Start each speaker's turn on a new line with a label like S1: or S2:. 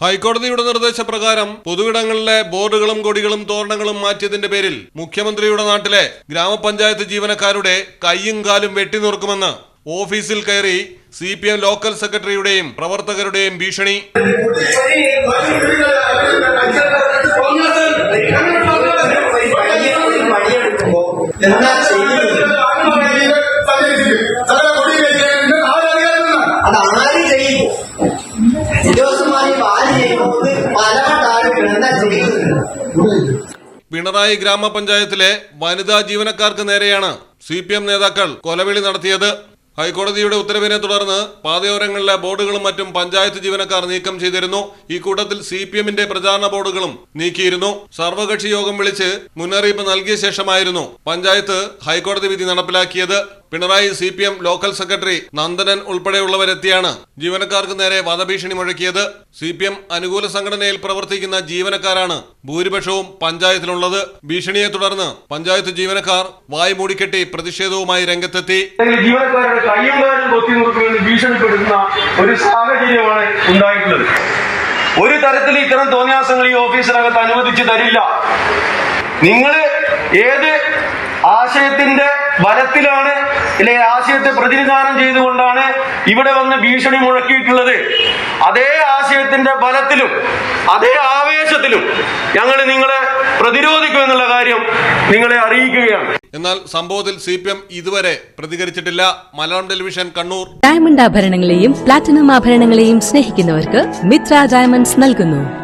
S1: ഹൈക്കോടതിയുടെ നിർദ്ദേശപ്രകാരം പൊതുവിടങ്ങളിലെ ബോർഡുകളും കൊടികളും തോരണങ്ങളും മാറ്റിയതിന്റെ പേരിൽ മുഖ്യമന്ത്രിയുടെ നാട്ടിലെ ഗ്രാമപഞ്ചായത്ത് ജീവനക്കാരുടെ കൈയും കാലും വെട്ടിനുറുക്കുമെന്ന് ഓഫീസിൽ കയറി സി പി എം ലോക്കൽ സെക്രട്ടറിയുടെയും പ്രവർത്തകരുടെയും ഭീഷണി.
S2: എന്താ
S1: പിണറായി ഗ്രാമപഞ്ചായത്തിലെ വനിതാ ജീവനക്കാർക്ക് നേരെയാണ് സി പി എം നേതാക്കൾ കൊലവിളി നടത്തിയത്. ഹൈക്കോടതിയുടെ ഉത്തരവിനെ തുടർന്ന് പാതയോരങ്ങളിലെ ബോർഡുകളും മറ്റും പഞ്ചായത്ത് ജീവനക്കാർ നീക്കം ചെയ്തിരുന്നു. ഈ കൂട്ടത്തിൽ സി പി എമ്മിന്റെ പ്രചാരണ ബോർഡുകളും നീക്കിയിരുന്നു. സർവകക്ഷി യോഗം വിളിച്ച് മുന്നറിയിപ്പ് നൽകിയ ശേഷമായിരുന്നു പഞ്ചായത്ത് ഹൈക്കോടതി വിധി നടപ്പിലാക്കിയത്. Pinarayi C P M local secretary Nandanan ഉൾപ്പെടെയുള്ളവരെത്തിയാണ്. ജീവനക്കാർക്ക് നേരെ വധഭീഷണി മുഴക്കിയത് സി പി എം അനുകൂല സംഘടനയിൽ പ്രവർത്തിക്കുന്ന ജീവനക്കാരാണ്. ഭൂരിപക്ഷവും പഞ്ചായത്തിലുള്ളത്. ഭീഷണിയെ തുടർന്ന് പഞ്ചായത്ത് ജീവനക്കാർ വായ് മൂടിക്കെട്ടി പ്രതിഷേധവുമായി രംഗത്തെത്തി.
S3: ഭീഷണിപ്പെടുത്തുന്ന ഒരു ഒരു തരത്തിൽ ഇത്തരം തോന്നിയാസങ്ങൾ ഈ ഓഫീസിനകത്ത് അനുവദിച്ചു തരില്ല. നിങ്ങൾ ഏത് ആശയത്തിന്റെ ബലത്തിലാണ് അല്ലെ ആശയത്തെ പ്രതിനിധാനം ചെയ്തുകൊണ്ടാണ് ഇവിടെ വന്ന് ഭീഷണി മുഴക്കിയിട്ടുള്ളത്. അതേ ആശയത്തിന്റെ ബലത്തിലും അതേ ആവേശത്തിലും ഞങ്ങൾ നിങ്ങളെ പ്രതിരോധിക്കും എന്നുള്ള കാര്യം നിങ്ങളെ അറിയിക്കുകയാണ്.
S1: എന്നാൽ സംഭവത്തിൽ സി പി എം ഇതുവരെ പ്രതികരിച്ചിട്ടില്ല. മലയാളം ടെലിവിഷൻ കണ്ണൂർ.
S4: ഡയമണ്ട് ആഭരണങ്ങളെയും പ്ലാറ്റിനം ആഭരണങ്ങളെയും സ്നേഹിക്കുന്നവർക്ക് മിത്ര ഡയമണ്ട്സ് നൽകുന്നു.